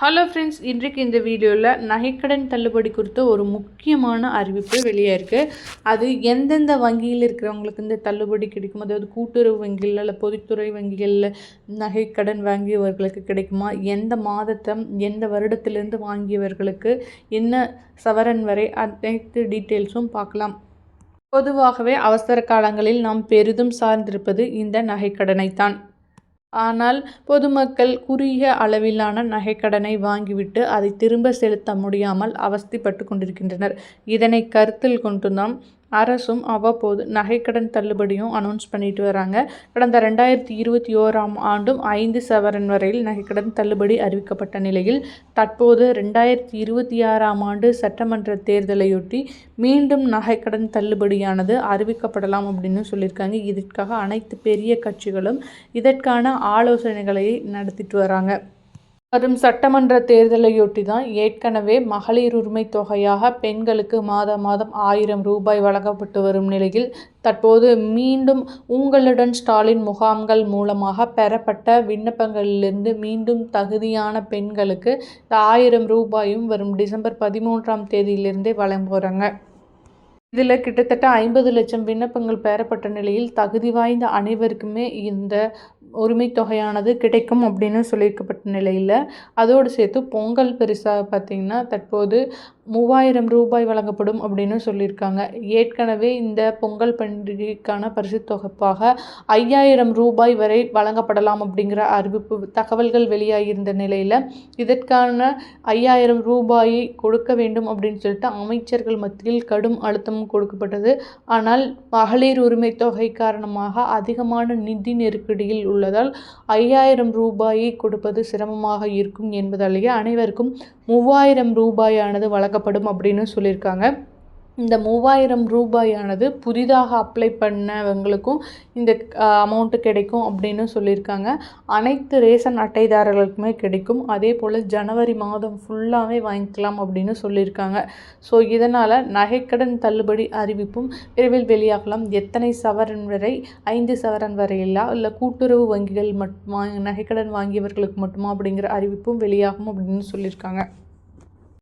Hello friends இன்றைக்கு இந்த வீடியோவில் நகைக்கடன் தள்ளுபடி குறித்த ஒரு முக்கியமான அறிவிப்பு வெளியே இருக்குது அது எந்தெந்த வங்கியில் இருக்கிறவங்களுக்கு இந்த தள்ளுபடி கிடைக்கும் அதாவது கூட்டுறவு வங்கியில் இல்லை பொதுத்துறை வங்கிகளில் நகைக்கடன் வாங்கியவர்களுக்கு கிடைக்குமா? எந்த மாதத்தை எந்த வருடத்திலிருந்து வாங்கியவர்களுக்கு என்ன சவரன் வரை அனைத்து டீட்டெயில்ஸும் பார்க்கலாம். பொதுவாகவே அவசர காலங்களில் நாம் பெரிதும் சார்ந்திருப்பது இந்த நகைக்கடனைத்தான். ஆனால் பொதுமக்கள் குறுகிய அளவிலான நகைக்கடனை வாங்கிவிட்டு அதை திரும்ப செலுத்த முடியாமல் அவஸ்தைப்பட்டு கொண்டிருக்கின்றனர். இதனை கருத்தில் கொண்டுதான் அரசும் அவ்வப்போது நகைக்கடன் தள்ளுபடியும் அனௌன்ஸ் பண்ணிட்டு வராங்க. கடந்த ரெண்டாயிரத்தி இருபத்தி ஓராம் ஆண்டும் ஐந்து சவரன் வரையில் நகைக்கடன் தள்ளுபடி அறிவிக்கப்பட்ட நிலையில் தற்போது ரெண்டாயிரத்தி இருபத்தி ஆறாம் ஆண்டு சட்டமன்ற தேர்தலையொட்டி மீண்டும் நகைக்கடன் தள்ளுபடியானது அறிவிக்கப்படலாம் அப்படின்னு சொல்லியிருக்காங்க. இதற்காக அனைத்து பெரிய கட்சிகளும் இதற்கான ஆலோசனைகளை நடத்திட்டு வராங்க. வரும் சட்டமன்ற தேர்தலையொட்டி தான் ஏற்கனவே மகளிர் உரிமை தொகையாக பெண்களுக்கு மாத மாதம் ஆயிரம் ரூபாய் வழங்கப்பட்டு வரும் நிலையில் தற்போது மீண்டும் உங்களுடன் ஸ்டாலின் முகாம்கள் மூலமாக பெறப்பட்ட விண்ணப்பங்களிலிருந்து மீண்டும் தகுதியான பெண்களுக்கு ஆயிரம் ரூபாயும் வரும் டிசம்பர் பதிமூன்றாம் தேதியிலிருந்தே வழங்க போகிறாங்க இதில் கிட்டத்தட்ட ஐம்பது லட்சம் விண்ணப்பங்கள் பெறப்பட்ட நிலையில் தகுதி வாய்ந்த அனைவருக்குமே இந்த உரிமை தொகையானது கிடைக்கும் அப்படின்னு சொல்லியிருக்கப்பட்ட நிலையில் அதோடு சேர்த்து பொங்கல் பரிசாக பார்த்திங்கன்னா தற்போது மூவாயிரம் ரூபாய் வழங்கப்படும் அப்படின்னு சொல்லியிருக்காங்க. ஏற்கனவே இந்த பொங்கல் பண்டிகைக்கான பரிசு தொகுப்பாக ஐயாயிரம் ரூபாய் வரை வழங்கப்படலாம் அப்படிங்கிற அறிவிப்பு தகவல்கள் வெளியாகியிருந்த நிலையில் இதற்கான ஐயாயிரம் ரூபாயை கொடுக்க வேண்டும் அப்படின்னு சொல்லிட்டு அமைச்சர்கள் மத்தியில் கடும் அழுத்தம் கொடுக்கப்பட்டது. ஆனால் மகளிர் உரிமை தொகை காரணமாக அதிகமான நிதி நெருக்கடியில் உள்ளதால் ஐயாயிரம் ரூபாயை கொடுப்பது சிரமமாக இருக்கும் என்பதாலேயே அனைவருக்கும் மூவாயிரம் ரூபாயானது வழங்கப்படும் அப்படின்னு சொல்லியிருக்காங்க. இந்த மூவாயிரம் ரூபாயானது புதிதாக அப்ளை பண்ணவங்களுக்கும் இந்த அமௌண்ட்டு கிடைக்கும் அப்படின்னு சொல்லியிருக்காங்க. அனைத்து ரேஷன் அட்டைதாரர்களுக்குமே கிடைக்கும். அதே போல் ஜனவரி மாதம் ஃபுல்லாகவே வாங்கிக்கலாம் அப்படின்னு சொல்லியிருக்காங்க. ஸோ இதனால் நகைக்கடன் தள்ளுபடி அறிவிப்பும் விரைவில் வெளியாகலாம். எத்தனை சவரன் வரை ஐந்து சவரன் வரையில்லா இல்லை? கூட்டுறவு வங்கிகள் மட்டுமா நகைக்கடன் வாங்கியவர்களுக்கு மட்டுமா அப்படிங்கிற அறிவிப்பும் வெளியாகும் அப்படின்னு சொல்லியிருக்காங்க.